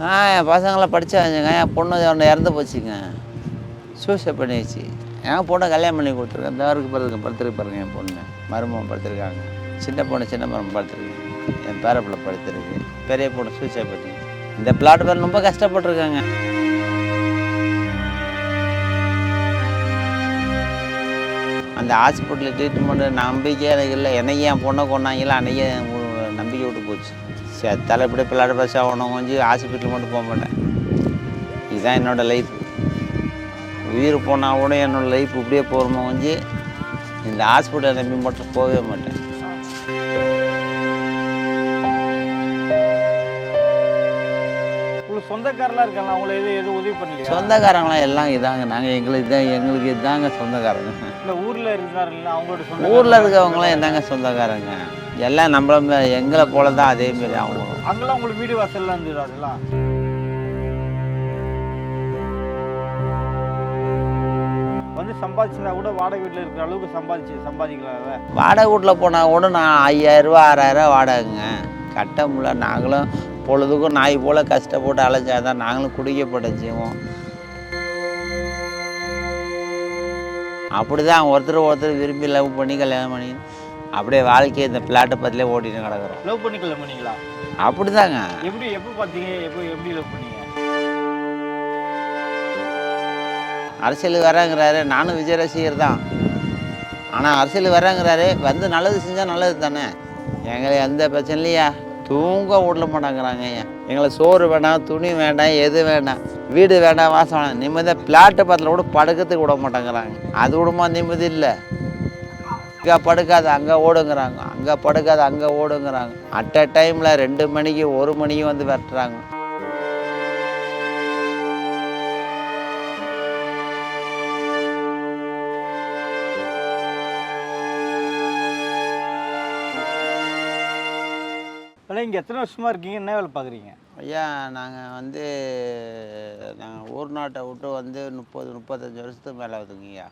நான் என் பசங்களாம் படித்தாச்சுங்க என் பொண்ணு ஒன்று இறந்து போச்சுங்க. சூசைட் பண்ணிடுச்சு என் பொண்ணை கல்யாணம் பண்ணி கொடுத்துருக்கேன். தவறுக்கு பிறகு படுத்துருக்கு பாருங்க என் பொண்ணு. மருமகன் படுத்துருக்காங்க. சின்ன பொண்ணு சின்ன மருமகன் படுத்துருக்கு. என் பேரப்பிள்ளை படுத்துருக்கு. பெரிய பொண்ணு சூசைட் பண்ணி இந்த பிளாட் பேர் ரொம்ப கஷ்டப்பட்டிருக்காங்க. அந்த ஹாஸ்பிட்டலில் ட்ரீட்மெண்ட்டு நம்பிக்கையே எனக்கு இல்லை. என்னைக்கு என் பொண்ணை கொண்டாங்களோ அன்றைக்கி நம்பிக்கை விட்டு போச்சு. செத்தால இப்படி பிள்ளாட பஸ் ஆகணும் கொஞ்சம் ஹாஸ்பிட்டல் மட்டும் போக மாட்டேன். இதுதான் என்னோடய லைஃப் உயிர் போனால் கூட என்னோடய லைஃப் இப்படியே போகிறோமோ கொஞ்சம் இந்த ஹாஸ்பிட்டல் நம்பி மட்டும் போகவே மாட்டேன். உங்களுக்கு சொந்தக்காரெல்லாம் இருக்காங்க அவங்கள உதவி சொந்தக்காரங்களாம் எல்லாம் இதாங்க. நாங்கள் எங்களுக்கு தான் எங்களுக்கு இதாங்க சொந்தக்காரங்க. இல்லை ஊரில் அவங்களோட சொந்த ஊரில் இருக்கவங்களாம் என்னங்க சொந்தக்காரங்க. எல்லாம் நம்மள எங்களை போல தான் அதேமாரி அவங்களும். அங்கெல்லாம் உங்களுக்கு வீடு வாசல்லாம் இருந்தது அதெல்லாம்? வந்து சம்பாதிச்சிருந்தா கூட வாடகை வீட்டில் இருக்கிற அளவுக்கு சம்பாதிச்சு சம்பாதிக்கலாம்ல? வாடகை வீட்டில் போனால் கூட நான் ஐயாயிரரூபா ஆறாயிரரூவா வாடகைங்க. கட்ட முடியல. நாங்களும் பொழுதுக்கும் நாய் போல் கஷ்டப்பட்டு அலைஞ்சாதான் நாங்களும் குடிக்கப்பட்ட ஜீவம். அப்படி தான் ஒருத்தர் ஒருத்தர் விரும்பி லவ் பண்ணி கல்யாணம் பண்ணி அப்படியே வாழ்க்கையை இந்த பிளாட்டை பற்றிலே ஓட்டிட்டு கிடக்குறோம். லவ் பண்ணிக்கல பண்ணீங்களா அப்படி தாங்க எப்படி எப்போ பார்த்தீங்க? எப்போ எப்படி லவ் பண்ணீங்க? அரசியலுக்கு வரேங்கிறாரு நானும் விஜய் ரசிகர் தான். ஆனால் அரசியலுக்கு வரேங்கிறாரு வந்து நல்லது செஞ்சால் நல்லது தானே. எங்களை எந்த பிரச்சனை இல்லையா தூங்க விடல மாட்டாங்கிறாங்க ஐயா எங்களை சோறு வேண்டாம் துணி வேண்டாம் எது வேண்டாம் வீடு வேண்டாம் வாசம் வேண்டாம் நிம்மதியாக பிளாட்டு பக்கத்தில் கூட படுக்கிறதுக்கு விட மாட்டேங்கிறாங்க. அது விடுமா நிம்மதி இல்லை. இங்கே படுக்காது அங்கே ஓடுங்கிறாங்க. அங்கே படுக்காது அங்கே ஓடுங்கிறாங்க. அட் அ டைமில் ரெண்டு மணிக்கு ஒரு மணிக்கு வந்து விரட்டுறாங்க. ஆனால் இங்கே எத்தனை வருஷமா இருக்கீங்க? என்ன வேலை பார்க்குறீங்க? ஐயா நாங்கள் வந்து நாங்கள் ஊர் நாட்டை விட்டு வந்து முப்பது முப்பத்தஞ்சு வருஷத்துக்கு மேலே ஆகுதுங்கய்யா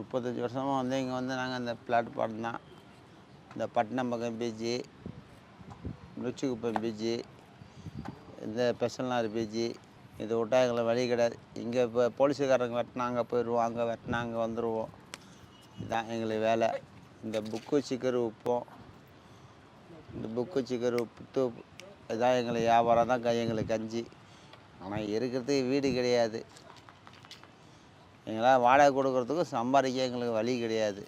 முப்பத்தஞ்சு வருஷமாக வந்து இங்கே வந்து நாங்கள் இந்த பிளாட்ஃபார்ம் தான். இந்த பட்டினம் பக்கம் பீச்சு நுச்சிக்குப்பம் பீச்சு இந்த பெசல்னார் பீச்சு இதை விட்டால் எங்களை வழி கிடையாது. இங்கே இப்போ போலீஸுக்காரங்க வெட்டினா அங்கே போயிடுவோம் அங்கே வெட்டினா அங்கே வந்துடுவோம் இதுதான் எங்களுக்கு வேலை. இந்த புக்கு சிக்கரு விற்போம் இந்த புக்கு சிக்கரு புத்து இதான் எங்களுக்கு வியாபாரம் தான் எங்களுக்கு கஞ்சி. ஆனால் இருக்கிறதுக்கு வீடு கிடையாது. எங்களால் வாடகை கொடுக்குறதுக்கும் சம்பாதிக்க எங்களுக்கு வழி கிடையாது.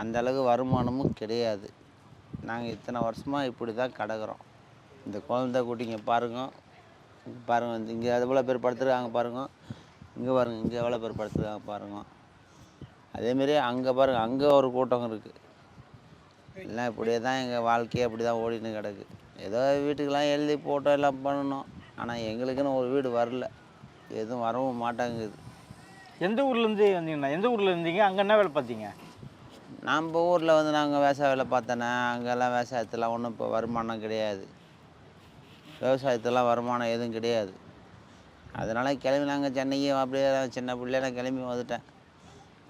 அந்த அளவுக்கு வருமானமும் கிடையாது. நாங்கள் இத்தனை வருஷமாக இப்படி தான் கிடக்குறோம். இந்த குழந்தை குட்டிங்க பாருங்க. பாருங்கள் பாருங்க இங்கே எவ்வளோ பேர் படுத்துருக்காங்க பாருங்க. இங்கே பாருங்க இங்கே எவ்வளோ பேர் படுத்துருக்காங்க பாருங்க. அதேமாரி அங்கே பாருங்கள் அங்கே ஒரு கூட்டம் இருக்குது எல்லாம் இப்படியே தான் எங்கள் வாழ்க்கையே அப்படி தான் ஓடின்னு கிடக்கு. ஏதோ வீட்டுக்கெல்லாம் எழுதி போட்டோ எல்லாம் பண்ணணும். ஆனால் எங்களுக்குன்னு ஒரு வீடு வரல. எதுவும் வரவும் மாட்டேங்குது. எந்த ஊர்லேருந்து வந்தீங்கண்ணா? எந்த ஊரில் இருந்தீங்க? அங்கே என்ன வேலை பார்த்தீங்க? நம்ம ஊரில் வந்து நாங்கள் விவசாய வேலை பார்த்தோன்னே அங்கெல்லாம் விவசாயத்தெலாம் ஒன்றும் இப்போ வருமானம் கிடையாது. விவசாயத்தெல்லாம் வருமானம் எதுவும் கிடையாது. அதனால் கிளம்பி நாங்கள் சென்னைக்கு அப்படியே சின்ன பிள்ளைய நான் கிளம்பி வந்துட்டேன்.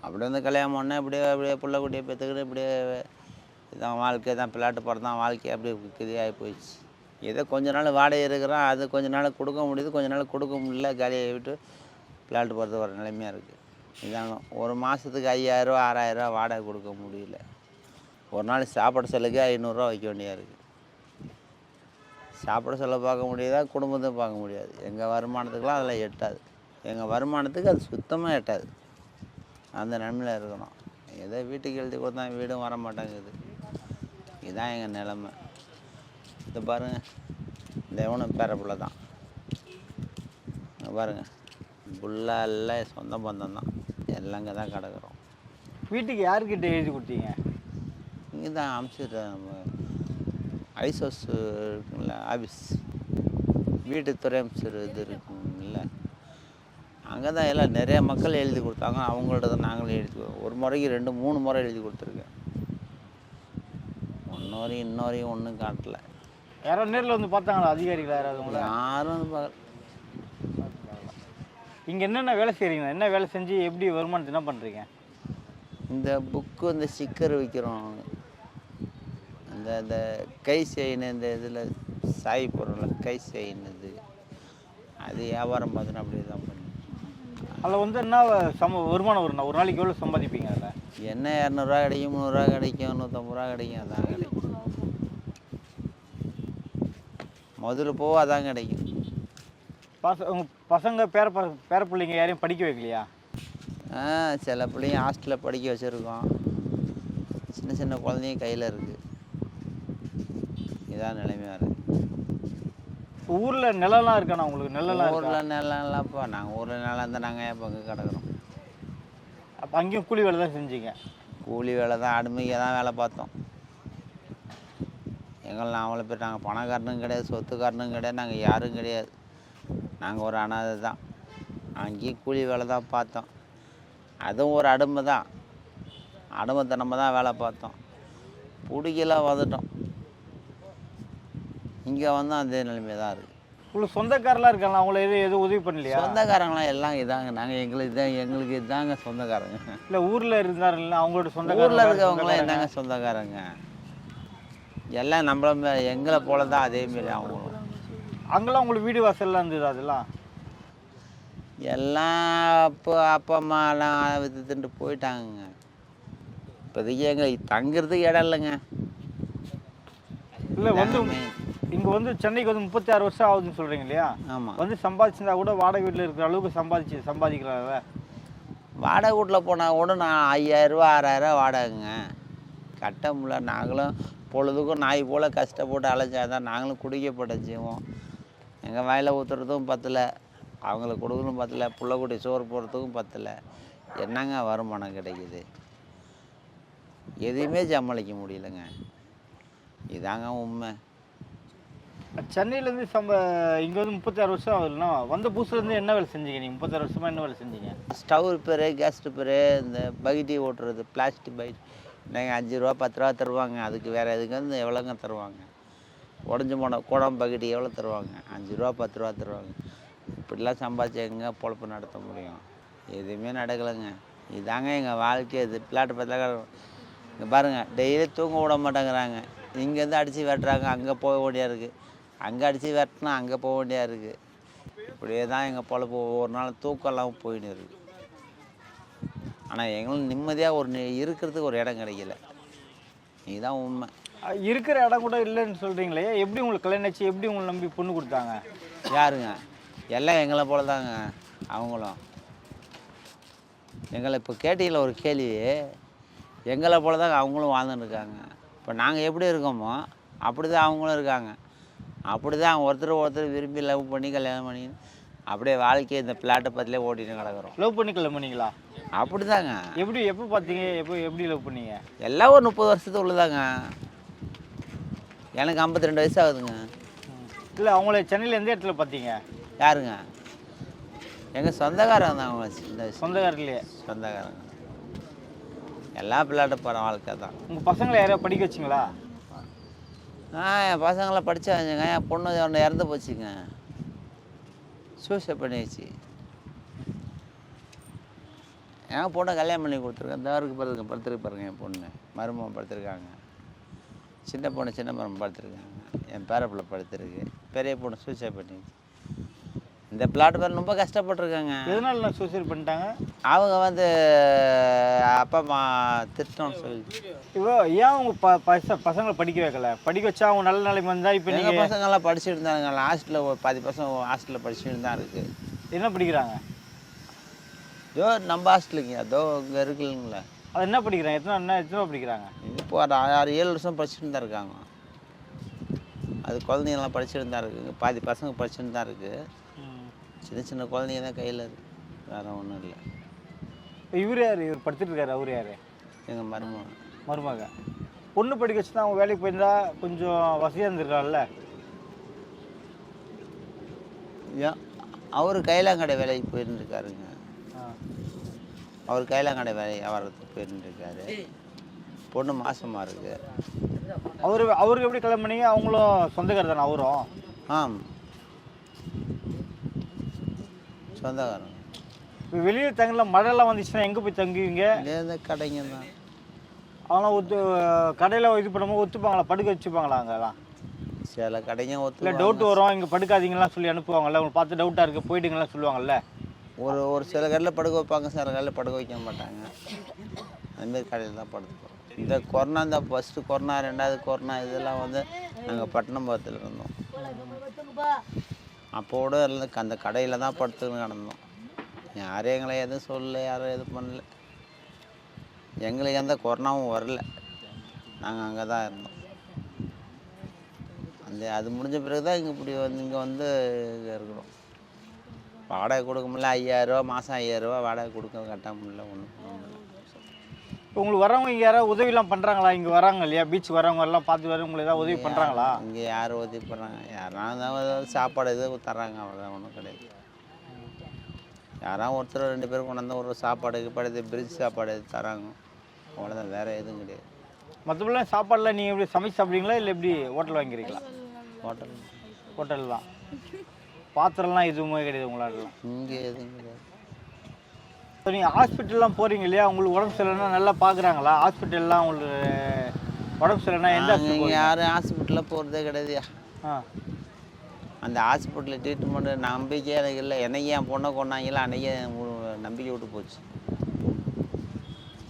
அப்படி வந்து கல்யாணம் பண்ணேன். அப்படியே அப்படியே பிள்ளை குட்டியை பெற்றுக்கிட்டு இப்படியே இதான் வாழ்க்கை தான் பிள்ளாட்டு பிறந்தான் வாழ்க்கை. அப்படியே கிதியாகி போயிடுச்சு. ஏதோ கொஞ்ச நாள் வாடகை இருக்கிறோம். அது கொஞ்ச நாள் கொடுக்க முடியுது. கொஞ்ச நாள் கொடுக்க முடியல. காலியை விட்டு விளையாட்டு போகிறது வர நிலைமையாக இருக்குது. இதாங்க ஒரு மாதத்துக்கு ஐயாயிரரூவா ஆறாயிரரூவா வாடகை கொடுக்க முடியல. ஒரு நாள் சாப்பாடு செலவுக்கு ஐநூறுரூவா வைக்க வேண்டியதாக இருக்குது. சாப்பாடு செலவு பார்க்க முடியாதா? குடும்பத்தையும் பார்க்க முடியாது. எங்கள் வருமானத்துக்கெலாம் அதில் எட்டாது. எங்கள் வருமானத்துக்கு அது சுத்தமாக எட்டாது. அந்த நிலமையில் இருக்கணும். ஏதோ வீட்டுக்கு எழுதி கொடுத்தா வீடும் வர மாட்டேங்குது. இதுதான் எங்கள் நிலமை. இது பாருங்கள் இந்த இவனும் பேரப்புள்ள தான். பாருங்கள் புல்லா எல்லாம் சொந்த பந்தம் தான் எல்லாம் இங்கே தான் கிடக்குறோம். வீட்டுக்கு யாருக்கிட்ட எழுதி கொடுத்தீங்க? இங்கே தான் அனுப்பிச்சிடுறேன் நம்ம ஐசோஸ் இருக்குங்கள ஆஃபீஸ் வீட்டு துறை அமைச்சர் இது இருக்குங்கள அங்கே தான் எல்லாம் நிறைய மக்கள் எழுதி கொடுத்தாங்க. அவங்கள்ட்ட தான் நாங்களும் எழுதி ஒரு முறைக்கு ரெண்டு மூணு முறை எழுதி கொடுத்துருக்கேன். ஒன்று வரையும் இன்னொரையும் ஒன்றும் காட்டல. யாரோ நேரில் வந்து பார்த்தாங்களா? அதிகாரிகள் யாராவது யாரும் வந்து பார்க்கல. இங்கே என்னென்ன வேலை செய்கிறீங்க என்ன வேலை செஞ்சு எப்படி வருமானத்தை என்ன பண்ணுறீங்க இந்த புக்கு இந்த ஸ்டிக்கர் விற்கிறோம் இந்த இந்த கை செயின் இந்த இதில் சாய் பொருள் கை செய்யினது அது வியாபாரம் பார்த்தோன்னா அப்படியே தான் பண்ணி. அதில் வந்து என்ன சம வருமானம் வரும் ஒரு நாளைக்கு எவ்வளோ சம்பாதிப்பீங்க அதில்? என்ன இரநூறுவா கிடைக்கும் முந்நூறுரூவா கிடைக்கும் நூற்றம்பது ரூபா கிடைக்கும் அதான் கிடைக்கும். முதல்ல போக அதான் கிடைக்கும். பச உங்கள் பசங்க பேர ப பேர பிள்ளைங்க யாரையும் படிக்க வைக்கலையா? ஆ சில பிள்ளைங்க ஹாஸ்டலில் படிக்க வச்சுருக்கோம். சின்ன சின்ன குழந்தைங்க கையில் இருக்குது இதான் நிலைமையாக இருக்குது ஊரில் நிலம்லாம் இருக்காண்ணா உங்களுக்கு நிலம்லாம் ஊரில் நிலம் இல்லைப்பா. நாங்கள் ஊரில் நிலம் இருந்தால் நாங்கள் ஏன் பங்கு கிடக்குறோம்? அப்போ அங்கேயும் கூலி வேலை தான் செஞ்சீங்க? கூலி வேலை தான். அடிமைக்கு தான் வேலை பார்த்தோம். எங்களை அவ்வளோ பேர் நாங்கள் பணக்காரனும் கிடையாது சொத்துக்காரனும் கிடையாது நாங்கள் யாரும் கிடையாது. நாங்கள் ஒரு அனாதை தான். அங்கேயும் கூலி வேலை தான் பார்த்தோம். அதுவும் ஒரு அடிமை தான். அடிமைத்தனமாக தான் வேலை பார்த்தோம். பிடிக்கல வந்துட்டோம். இங்கே வந்து அதே நிலைமை தான் இருக்குது உங்களுக்கு சொந்தக்காரெலாம் இருக்காங்களா? அவங்கள எதுவும் எதுவும் உதவி பண்ணலையா? சொந்தக்காரங்களாம் எல்லாம் இதாங்க. நாங்கள் எங்களுக்கு தான் எங்களுக்கு இதாங்க சொந்தக்காரங்க. இல்லை ஊரில் இருந்தாருல்ல அவங்களோட ஊரில் சொந்தக்காரங்க இருக்கவங்களாம் என்னங்க சொந்தக்காரங்க. எல்லாம் நம்மள எங்களை போல தான் அதேமாரி அவங்களும். அங்கெல்லாம் உங்களுக்கு வீடு வாசல்லாம் இருந்தது அதெல்லாம்? எல்லாம் அப்போ அப்பா அம்மாலாம் வித்துட்டு போயிட்டாங்கங்க. இப்போதைக்கு எங்க தங்குறதுக்கு இடம் இல்லைங்க. இல்லை வந்து எல்லாமே. இங்கே வந்து சென்னைக்கு வந்து முப்பத்தி ஆறு வருஷம் ஆகுதுன்னு சொல்கிறீங்க இல்லையா? ஆமாம் வந்து சம்பாதிச்சிருந்தா கூட வாடகை வீட்டில் இருக்கிற அளவுக்கு சம்பாதிச்சு சம்பாதிக்கிறாங்க. வாடகை வீட்டில் போனால் கூட நான் ஐயாயிரரூவா ஆறாயிரரூவா வாடகைங்க. கட்ட முடியல. நாங்களும் பொழுதுக்கும் நாய் போல் கஷ்டப்பட்டு அலைஞ்சாதான் நாங்களும் குடிக்கப்பட்ட ஜீவம் எங்கள் வாயில் ஊற்றுறதுக்கும் பத்தல அவங்களுக்கு கொடுக்கணும் பத்தல புள்ளக்குட்டி சோறு போடுறதுக்கும் பத்தல. என்னங்க வருமானம் கிடைக்குது? எதையுமே சமாளிக்க முடியலங்க. இதாங்க உண்மை. சென்னையிலேருந்து சம்ப இங்கே வந்து முப்பத்தாறு வருஷம் ஆகுதுன்னா வந்த புதுசுலேருந்து என்ன வேலை செஞ்சீங்க நீங்கள் முப்பத்தாறு வருஷமாக என்ன வேலை செஞ்சீங்க? ஸ்டவ் ரிப்பேரு கேஸ் ரிப்பேரு இந்த பகிட்டி ஓட்டுறது பிளாஸ்டிக் பைட் நீங்கள் அஞ்சு ரூபா பத்து ரூபா தருவாங்க அதுக்கு வேறு எதுக்கு வந்து எவ்வளோங்க தருவாங்க? உடஞ்சி போன குடம் பக்கெட்டு எவ்வளோ தருவாங்க? அஞ்சு ரூபா பத்து ரூபா தருவாங்க. இப்படிலாம் சம்பாதிச்சு எங்கே பொழப்பு நடத்த முடியும்? எதுவுமே நடக்கலைங்க. இதாங்க எங்கள் வாழ்க்கை. இது பிள்ளாட்டு பார்த்தா இங்கே பாருங்கள் டெய்லி தூங்க விட மாட்டேங்கிறாங்க. இங்கேருந்து அடித்து வெட்டுறாங்க அங்கே போக வேண்டியா இருக்குது அங்கே அடித்து வெட்டினா அங்கே போக வேண்டியா இருக்குது இப்படியே தான் எங்கள் பொழப்பு ஒவ்வொரு நாள் தூக்கம் இல்லாமல் போயின்னு இருக்குது ஆனால் எங்களும் நிம்மதியாக ஒரு இருக்கிறதுக்கு ஒரு இடம் கிடைக்கல. இதுதான் உண்மை. இருக்கிற இடம் கூட இல்லைன்னு சொல்கிறீங்களே எப்படி உங்களுக்கு கல்யாணம் ஆச்சு எப்படி உங்களை நம்பி பொண்ணு கொடுத்தாங்க? யாருங்க? எல்லாம் எங்களை போல தாங்க அவங்களும். எங்களை இப்போ கேட்டீங்கள ஒரு கேள்வி எங்களை போல தாங்க அவங்களும் வாழ்ந்துன்னு இருக்காங்க. இப்போ நாங்கள் எப்படி இருக்கோமோ அப்படி தான் அவங்களும் இருக்காங்க. அப்படி தான் ஒருத்தர் ஒருத்தர் விரும்பி லவ் பண்ணி கல்யாணம் பண்ணி அப்படியே வாழ்க்கையை இந்த பிளாட்டை பற்றிலே ஓட்டின்னு கிடக்குறோம். லவ் பண்ணி கல்யாணம் பண்ணீங்களா? அப்படி தாங்க எப்படி எப்போ பார்த்தீங்க எப்போ எப்படி லவ் பண்ணீங்க? எல்லாம் ஒரு முப்பது வருஷத்துக்கு உள்ளதாங்க எனக்கு ஐம்பத்தி ரெண்டு வயசு ஆகுதுங்க இல்லை அவங்கள சென்னையில் எந்த இடத்துல பார்த்தீங்க? யாருங்க? எங்கள் சொந்தக்காரங்க தான் அவங்க சின்ன வயசு சொந்தக்காரர்களே சொந்தக்காரங்க. எல்லா பிள்ளாட்ட போகிற வாழ்க்கை தான். உங்கள் பசங்களை யாரையா படிக்க வச்சிங்களா? ஆ என் பசங்களாம் படித்தாச்சுங்க என் பொண்ணு ஒன்று இறந்து போச்சுங்க. சூசைட் பண்ணிடுச்சு என் பொண்ணை கல்யாணம் பண்ணி கொடுத்துருக்கேன். இந்த அவருக்கு படுத்துருக்க படுத்துருக்கு பாருங்க என் பொண்ணு. மருமகன் படுத்திருக்காங்க. சின்ன பொண்ணு சின்ன மருமன் படுத்திருக்காங்க என் பேரப்பிள்ளை படுத்திருக்கு. பெரிய பொண்ணு சூசைட் பண்ணிடுச்சு. இந்த பிளாட் பேர் ரொம்ப கஷ்டப்பட்டிருக்காங்க. எதனால நான் சூசைட் பண்ணிட்டாங்க? அவங்க வந்து அப்பா அம்மா திட்டம்னு சொல்லி இப்போ ஏன் உங்கள் ப பச பசங்களை படிக்க வைக்கல? படிக்க வச்சா அவங்க நல்ல நிலைமை வந்தால் இப்போ எங்கள் நீங்கள் பசங்கள்லாம் படிச்சுட்டு இருந்தாங்க ஹாஸ்டலில் ஒரு பாதி பசங்க ஹாஸ்டலில் படிச்சுட்டு தான் இருக்குது என்ன படிக்கிறாங்க? இதோ நம்ம ஹாஸ்டலுங்க அதோ இங்கே இருக்குல்லைங்களா. அது என்ன படிக்கிறாங்க? எத்தனை என்ன எத்தனை படிக்கிறாங்க? இப்போ ஒரு ஆறு ஏழு வருஷம் படிச்சுட்டு தான் இருக்காங்க. அது குழந்தைங்கலாம் படிச்சுட்டு தான் இருக்குங்க பாதி பசங்க படிச்சுட்டு தான் இருக்குது சின்ன சின்ன குழந்தைங்க தான் கையில் இருக்கு. வேறு ஒன்றும் இல்லை. இவர் யார்? இவர் படுத்துட்டு இருக்காரு. அவர் யார்? எங்கள் மருமகன். மருமக பொண்ணு படிக்க வச்சு தான் அவங்க வேலைக்கு போயிருந்தா கொஞ்சம் வசதியாக இருந்திருக்காங்கல்ல ஏன்? அவர் கைலாங்கடை வேலைக்கு போயின்னு இருக்காருங்க அவர் கைலாங்கடை வேலை வியாபாரத்துக்கு போயின்னு இருக்காரு பொண்ணு மாசமாக இருக்குது அவர் அவருக்கு எப்படி கல்யாணம் பண்ணீங்க? அவங்களும் சொந்தக்காரர் தானே அவரும்? ஆம். சொந்தக்காரங்க இப்போ வெளியில் தங்கல மழைலாம் வந்துச்சுன்னா எங்கே போய் தங்குவீங்க? இங்கேருந்து கடைங்க தான். அவங்களாம் ஒத்து கடையில் இது பண்ணும்போது ஒத்துப்பாங்களா? படுக்க வச்சுப்பாங்களா அங்கெல்லாம்? சில கடைங்க இல்லை ஒத்து டவுட் வரும். இங்கே படுக்காதீங்கலாம் சொல்லி அனுப்புவாங்கல்ல. உங்களுக்கு பார்த்து டவுட்டாக இருக்குது போயிட்டுங்கலாம் சொல்லுவாங்கல்ல. ஒரு ஒரு சில கடையில் படுக்க வைப்பாங்க சில கடையில் படுக்க வைக்க மாட்டாங்க. அதுமாரி கடையில் தான் படுத்துப்போம் இந்த கொரோனா இந்த ஃபஸ்ட்டு கொரோனா ரெண்டாவது கொரோனா இதெல்லாம் வந்து நாங்கள் பட்டணம்புரத்தில் இருந்தோம். அப்போட இருந்து அந்த கடையில் தான் படுத்துன்னு கிடந்தோம். யாரும் எங்களை எதுவும் சொல்லல யாரும் எதுவும் பண்ணல. எங்களுக்கு எந்த கொரோனாவும் வரல. நாங்கள் அங்கே தான் இருந்தோம். அந்த அது முடிஞ்ச பிறகு தான் இங்கே இப்படி வந்து இங்கே வந்து இருக்கிறோம். வாடகை கொடுக்க முடியல ஐயாயிரரூவா மாதம் ஐயாயிரரூவா வாடகை கொடுக்க கட்ட முடியல ஒன்றும் பண்ண முடியல. இப்போ உங்களுக்கு வரவங்க இங்கே யாராவது உதவிலாம் பண்ணுறாங்களா இங்கே வராங்க இல்லையா? பீச் வரவங்க எல்லாம் பார்த்து வர உங்களுக்கு ஏதாவது உதவி பண்ணுறாங்களா இங்கே யார் உதவி பண்ணுறாங்க யாராவது ஏதாவது சாப்பாடு இது தர்றாங்க அவ்வளோதான் ஒன்றும் கிடையாது. யாராவது ஒருத்தர் ரெண்டு பேரும் கொண்டாந்து ஒரு சாப்பாடு கீப்பாடு பிரிட்ஜ் சாப்பாடு தராங்க அவ்வளோதான் வேறு எதுவும் கிடையாது. மற்றபடிலாம் சாப்பாடுலாம் நீங்கள் எப்படி சமைச்சு சாப்பிடுவீங்களா? இல்லை எப்படி ஹோட்டல் வாங்கிக்கிறீங்களா? ஹோட்டல். ஹோட்டல் தான். பாத்திரம்லாம் எதுவுமே கிடையாது உங்களாடலாம் இங்கே எதுவும் கிடையாது. இப்போ நீங்கள் ஹாஸ்பிட்டல்லாம் போகிறீங்க இல்லையா? உங்களுக்கு உடம்பு சரியில்லைன்னா நல்லா பார்க்குறாங்களா ஹாஸ்பிட்டல்லாம் உங்களுக்கு உடம்பு சரியில்லைனா எந்த நாங்கள் யாரும் ஹாஸ்பிட்டலில் போகிறதே கிடையாதுயா ஆ. அந்த ஹாஸ்பிட்டலில் ட்ரீட்மெண்ட்டு நம்பிக்கையே எனக்கு இல்லை. என்னைக்கு என் பொண்ணை கொண்டாங்களா அன்றைக்கி நம்பிக்கை விட்டு போச்சு.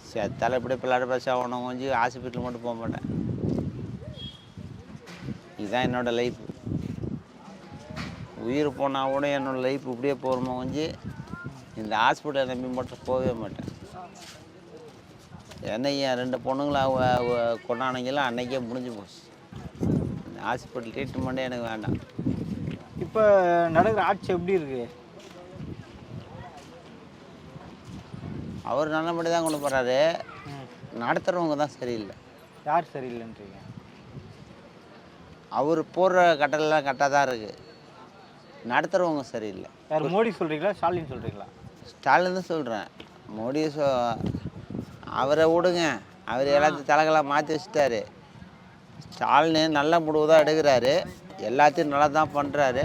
செத்தால இப்படி பிள்ளாட பஸ் ஆகணும். கொஞ்சம் ஹாஸ்பிட்டல் மட்டும் போக மாட்டேன். இதுதான் என்னோட லைஃப் உயிர் போனால் கூட என்னோட லைஃப் இப்படியே போகிறோமோ கொஞ்சம் இந்த ஹாஸ்பிட்டலை நம்பி மட்டும் போகவே மாட்டேன். என்னை என் ரெண்டு பொண்ணுங்களா கொண்டானீங்களா அன்னைக்கே முடிஞ்சு போச்சு. இந்த ஹாஸ்பிட்டல் ட்ரீட்மெண்ட்டே எனக்கு வேண்டாம். இப்போ நடக்கிற ஆட்சி எப்படி இருக்கு? அவர் நல்லபடி தான் கொண்டு போகிறாரு. நடத்துகிறவங்க தான் சரியில்லை. யார் சரியில்லைன்றீங்க? அவர் போடுற கட்டளெல்லாம் கரெக்டாக தான் இருக்குது நடத்துகிறவங்க சரியில்லை. யார் மோடி சொல்கிறீங்களா ஸ்டாலின் சொல்கிறீங்களா ஸ்டாலின் தான் சொல்கிறேன் மோடி சொ அவரை விடுங்க. அவர் எல்லாத்தையும் தலைகளாக மாற்றி வச்சுட்டாரு. ஸ்டாலின் நல்ல முடிவு தான் எடுக்கிறாரு. எல்லாத்தையும் நல்லா தான் பண்ணுறாரு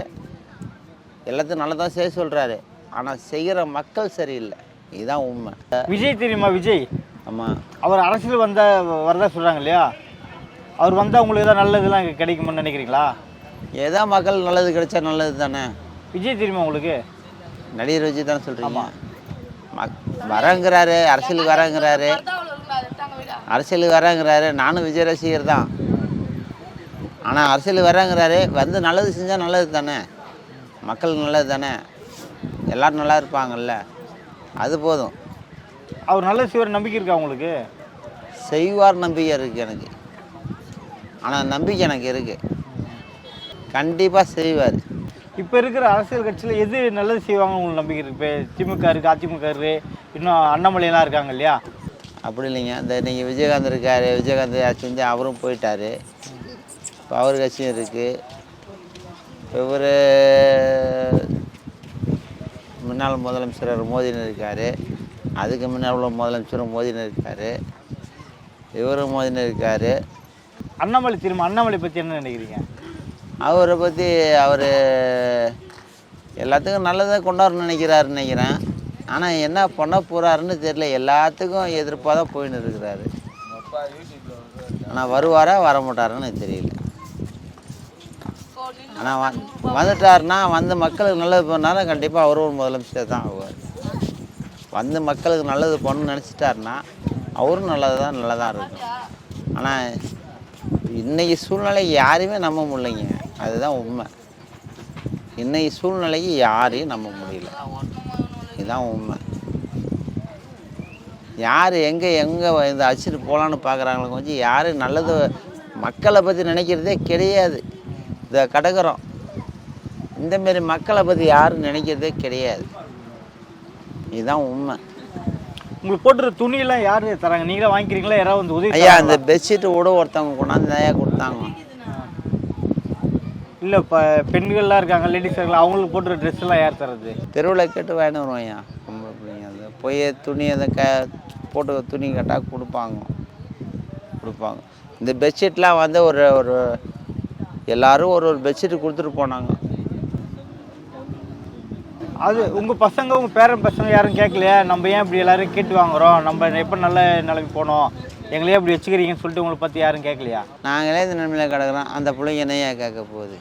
எல்லாத்தையும் நல்லா தான் செய்ய சொல்கிறாரு ஆனால் செய்கிற மக்கள் சரியில்லை. இதுதான் உண்மை. விஜய் தெரியுமா விஜய்? ஆமாம் அவர் அரசியல் வந்த வரதா சொல்கிறாங்க இல்லையா? அவர் வந்தால் உங்களுக்கு ஏதாவது நல்லதுலாம் கிடைக்கும்னு நினைக்கிறீங்களா? ஏதோ மக்கள் நல்லது கிடைச்சா நல்லது தானே? விஜய் தெரியுமா உங்களுக்கு? நடிகர் விஜய் தானே சொல்கிறீங்க மக் வரங்கிறாரு அரசியலுக்கு வரங்கிறாரு. அரசியலுக்கு வரங்கிறாரு. நானும் விஜய் ரசிகர் தான். ஆனால் அரசியலுக்கு வரங்கிறாரு. வந்து நல்லது செஞ்சால் நல்லது தானே? மக்களுக்கு நல்லது தானே? எல்லோரும் நல்லா இருப்பாங்கல்ல? அது போதும். அவர் நல்ல சிவர் நம்பிக்கை இருக்கா உங்களுக்கு? செய்வார் நம்பிக்கை இருக்குது எனக்கு. ஆனால் நம்பிக்கை எனக்கு இருக்குது கண்டிப்பாக செய்வார். இப்போ இருக்கிற அரசியல் கட்சியில் எது நல்லது செய்வாங்க உங்களுக்கு நம்பிக்கை இருக்கு? இப்போ திமுக இருக்குது அதிமுக இருக்கு இன்னும் அண்ணாமலையெல்லாம் இருக்காங்க இல்லையா? அப்படி இல்லைங்க. இந்த நீங்கள் விஜயகாந்த் இருக்கார் விஜயகாந்த் செஞ்சு அவரும் போயிட்டார். இப்போ அவர் கட்சியும் இருக்குது இவர் முன்னாள் முதலமைச்சர் மோதின்னு இருக்கார். அதுக்கு முன்னால் உள்ள முதலமைச்சரும் மோதின்னு இருக்கார். இவரும் மோதின்னு இருக்கார். அண்ணாமலை தெரியுமா அண்ணாமலை பற்றி என்ன நினைக்கிறீங்க? அவரை பற்றி அவர் எல்லாத்துக்கும் நல்லதை கொண்டாடணும்னு நினைக்கிறாருன்னு நினைக்கிறேன். ஆனால் என்ன பண்ண போகிறாருன்னு தெரியல. எல்லாத்துக்கும் எதிர்ப்பாக தான் போயின்னு இருக்கிறாரு. ஆனால் வருவாரா வர மாட்டாருன்னு தெரியல. ஆனால் வந் வந்துட்டாருன்னா வந்து மக்களுக்கு நல்லது பண்ணாலும் கண்டிப்பாக அவர் ஒரு முதலமைச்சர் தான் ஆகுவார் வந்து மக்களுக்கு நல்லது பண்ணணும்னு நினச்சிட்டாருன்னா அவரும் நல்லது தான் நல்லதாக இருக்கும். ஆனால் இன்றைக்கி சூழ்நிலை யாரையுமே நம்ப முடியலைங்க. அதுதான் உண்மை. இன்னைக்கு சூழ்நிலைக்கு யாரையும் நம்ப முடியல. இதுதான் உண்மை. யார் எங்கே எங்கே இந்த அடிச்சுட்டு போகலான்னு பார்க்குறாங்களோ கொஞ்சம் யாரும் நல்லது மக்களை பற்றி நினைக்கிறதே கிடையாது. இதை கடக்கிறோம் இந்தமாரி மக்களை பற்றி யாரும் நினைக்கிறதே கிடையாது. இதுதான் உண்மை. உங்களுக்கு போட்டுற துணியெல்லாம் யார் தராங்க? நீங்களே வாங்கிக்கிறீங்களா? யாராவது வந்து உதவி ஐயா அந்த பெட்ஷீட்டு கூட ஒருத்தவங்க கொண்டாந்து ஐயா கொடுத்தாங்க. இல்லை இப்போ பெண்கள்லாம் இருக்காங்க லேடிஸ் இருக்காங்க அவங்களுக்கு போட்டுற ட்ரெஸ் எல்லாம் யார் தர்றது? தெருவில் கேட்டு வாங்கிட்டு வருவோம் ஐயா. பொம்பளை பிள்ளைங்க அந்த போய் துணி அதை க போட்டு துணி கேட்டால் கொடுப்பாங்க. கொடுப்பாங்க. இந்த பெட்ஷீட்லாம் வந்து ஒரு ஒரு எல்லாரும் ஒரு ஒரு பெட்ஷீட் கொடுத்துட்டு போனாங்க. அது உங்கள் பசங்க உங்கள் பேரன் பசங்க யாரும் கேட்கலையா? நம்ம ஏன் இப்படி எல்லாரும் கேட்டு வாங்குறோம்? நம்ம எப்போ நல்ல நிலைமைக்கு போனோம்? எங்களையே இப்படி வச்சுக்கிறீங்கன்னு சொல்லிட்டு உங்களை பற்றி யாரும் கேட்கலையா? நாங்களே இந்த நிலைமையில் கிடக்குறோம். அந்த பிள்ளைங்க என்னையா கேட்க போகுது?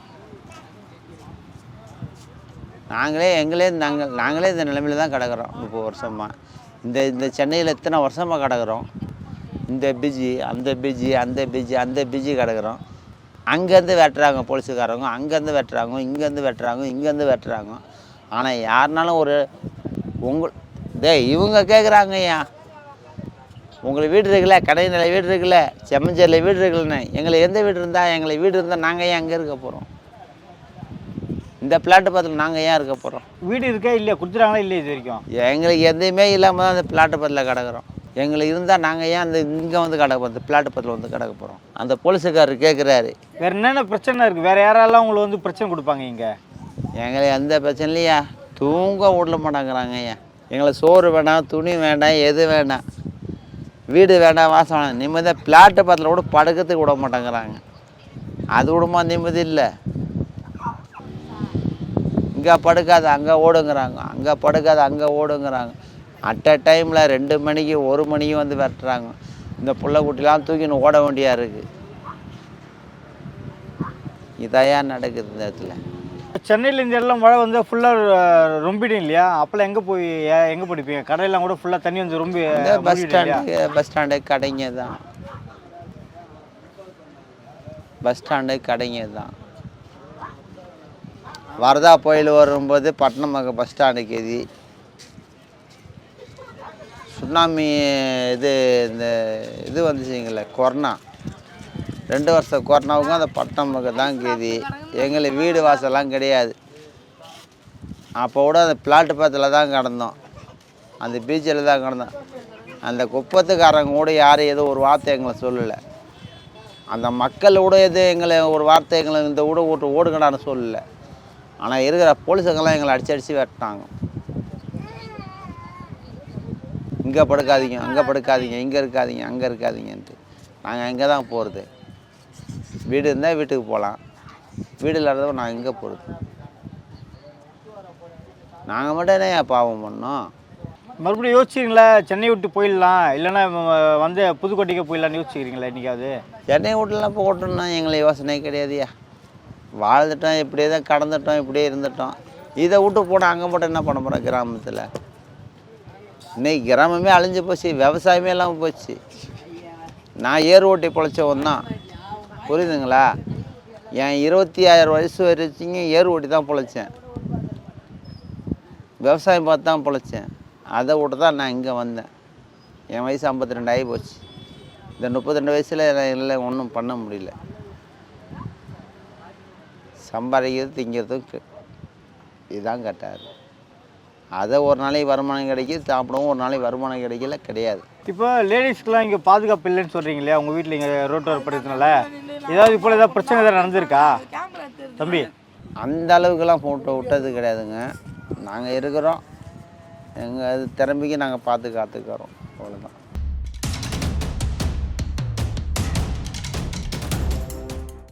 நாங்களே எங்களே நாங்கள் நாங்களே இந்த நிலைமையில தான் கிடக்குறோம். முப்பது வருஷமாக இந்த இந்த சென்னையில் எத்தனை வருஷமாக கிடக்குறோம்? இந்த பிஜி அந்த பிஜி அந்த பிஜி அந்த பிஜி கிடக்குறோம். அங்கேருந்து வெட்டுறாங்க போலீஸுக்காரங்க அங்கேருந்து வெட்டுறாங்க இங்கேருந்து வெட்டுறாங்க இங்கேருந்து வெட்டுறாங்க. ஆனால் யாருனாலும் ஒரு உங்கள் டேய் இவங்க கேட்குறாங்கய்யா உங்களுக்கு வீடு இருக்குல்ல கடைநிலை வீடு இருக்குல்ல செம்மஞ்சேரியில் வீடு இருக்குல்லண்ணே. எங்களுக்கு எந்த வீடு இருந்தால் எங்களுக்கு வீடு இருந்தால் நாங்கள் ஏன் அங்கே இருக்க போகிறோம் இந்த பிளாட்டு பக்கத்தில் நாங்கள் ஏன் இருக்க போகிறோம் வீடு இருக்கா இல்லையா? கொடுத்துறாங்களா இல்லையா இது வரைக்கும்? எங்களுக்கு எதுவுமே இல்லாமல் தான் அந்த பிளாட்டு பக்கத்தில் கிடக்குறோம். எங்களுக்கு இருந்தால் நாங்கள் ஏன் அந்த இங்கே வந்து கிடக்க போகிறோம் பிளாட்டு பக்கத்தில் வந்து கிடக்க போகிறோம் அந்த போலீஸுக்காரர் கேட்குறாரு வேற என்னென்ன பிரச்சனை இருக்குது வேற யாரெல்லாம் உங்களுக்கு வந்து பிரச்சனை கொடுப்பாங்க இங்கே? எங்களுக்கு எந்த பிரச்சனை இல்லையா? தூங்க விடல மாட்டாங்கிறாங்க ஐயா. எங்களுக்கு சோறு வேண்டாம் துணி வேண்டாம் எது வேண்டாம் வீடு வேண்டாம் வாசம் வேண்டாம் நிம்மதியாக பிளாட்டு பக்கத்தில் கூட படுக்கிறதுக்கு விட மாட்டேங்கிறாங்க. அது விடுமா நிம்மதி இல்லை. இங்கே படுக்காத அங்கே ஓடுங்கிறாங்க. அங்கே படுக்காத அங்கே ஓடுங்கிறாங்க. அட் அ டைமில் ரெண்டு மணிக்கு ஒரு மணிக்கு வந்து வெட்டுறாங்க. இந்த புள்ள குட்டிலாம் தூக்கின்னு ஓட வேண்டியா இருக்குது இதையா நடக்குது இந்த இடத்துல. சென்னையில் இந்த எல்லாம் மழை வந்து ஃபுல்லாக ரொம்பிடும் இல்லையா? அப்போல்லாம் எங்கே போய் எங்கே படிப்பீங்க? கடையெல்லாம் கூட ஃபுல்லாக தண்ணி வந்து ரொம்ப பஸ் ஸ்டாண்டு பஸ் ஸ்டாண்டு கடைங்க தான். பஸ் ஸ்டாண்டு கடைங்க தான். வரதா புயல் வரும்போது பட்டணம் பக்கம் பஸ் ஸ்டாண்டுக்கு எதி சுனாமி இது இந்த இது வந்துச்சுங்களே கொரோனா. ரெண்டு வருஷம் கொரோனாவுக்கும் அந்த பட்டணம் பக்கம் தான் கேதி எங்களுக்கு வீடு வாசல்லாம் கிடையாது. அப்போ கூட அந்த பிளாட்டு பக்கத்தில் தான் கிடந்தோம். அந்த பீச்சில் தான் கிடந்தோம். அந்த குப்பத்துக்காரங்க கூட யாரும் எதுவும் ஒரு வார்த்தை எங்களை சொல்லலை. அந்த மக்கள் கூட எது எங்களை ஒரு வார்த்தை எங்களை இந்த ஊட ஓட்டு ஓடுங்கடான்னு சொல்லலை. ஆனால் இருக்கிற போலீஸுங்கெல்லாம் எங்களை அடிச்சு அடித்து வெட்டினாங்க இங்கே படுக்காதீங்க அங்கே படுக்காதீங்க இங்கே இருக்காதீங்க அங்கே இருக்காதீங்கன்ட்டு. நாங்கள் இங்கே தான் போகிறது வீடு இருந்தால் வீட்டுக்கு போகலாம் வீடு இல்லாதவங்க நாங்கள் எங்கே போகிறது நாங்கள் மட்டும் என்ன பாவம் பண்ணோம்? மறுபடியும் யோசிச்சிங்களா சென்னை விட்டு போயிடலாம். இல்லைன்னா வந்து புதுக்கோட்டைக்கு போயிடலாம்னு யோசிக்கிறீங்களா என்னைக்காவது? சென்னை வீட்டிலலாம் போகட்டும்னா எங்களுக்கு யோசனை கிடையாதுயா வாழ்ந்துட்டோம் இப்படியே தான் கடந்துட்டோம் இப்படியே இருந்துட்டோம். இதை விட்டு போனால் அங்கே மட்டும் என்ன பண்ண போகிறோம் கிராமத்தில்? இன்றைக்கி கிராமமே அழிஞ்சு போச்சு விவசாயமே இல்லாமல் போச்சு. நான் ஏர் ஓட்டி பொழைச்சவன் தான். புரியுதுங்களா? என் இருபத்தி ஆயிரம் வயசு வரைக்கும் ஏர் ஓட்டி தான் பொழைச்சேன். விவசாயம் பார்த்து தான் பொழைச்சேன். அதை விட்டு தான் நான் இங்கே வந்தேன். என் வயசு ஐம்பத்தி ரெண்டு ஆகி போச்சு. இந்த முப்பத்தி ரெண்டு வயசில் இல்லை ஒன்றும் பண்ண முடியல. சம்பாதிக்கிறது திங்கிறதுக்கு இதுதான் கட்டாரு அதை ஒரு நாளைக்கு வருமானம் கிடைக்குது சாப்பிடவும் ஒரு நாளைக்கு வருமானம் கிடைக்கல கிடையாது. இப்போ லேடிஸ்க்குலாம் இங்கே பாதுகாப்பு இல்லைன்னு சொல்கிறீங்க இல்லையா? உங்கள் வீட்டில் இங்கே ரோட்டு வரப்படுறதுனால ஏதாவது இப்போ ஏதாவது பிரச்சனை ஏதாவது நடந்திருக்கா? தம்பி. அந்த அளவுக்குலாம் போட்டு விட்டது கிடையாதுங்க. நாங்கள் இருக்கிறோம். எங்கள் திறமைக்கு நாங்கள் பார்த்து காத்துக்கிறோம். அவ்வளோதான்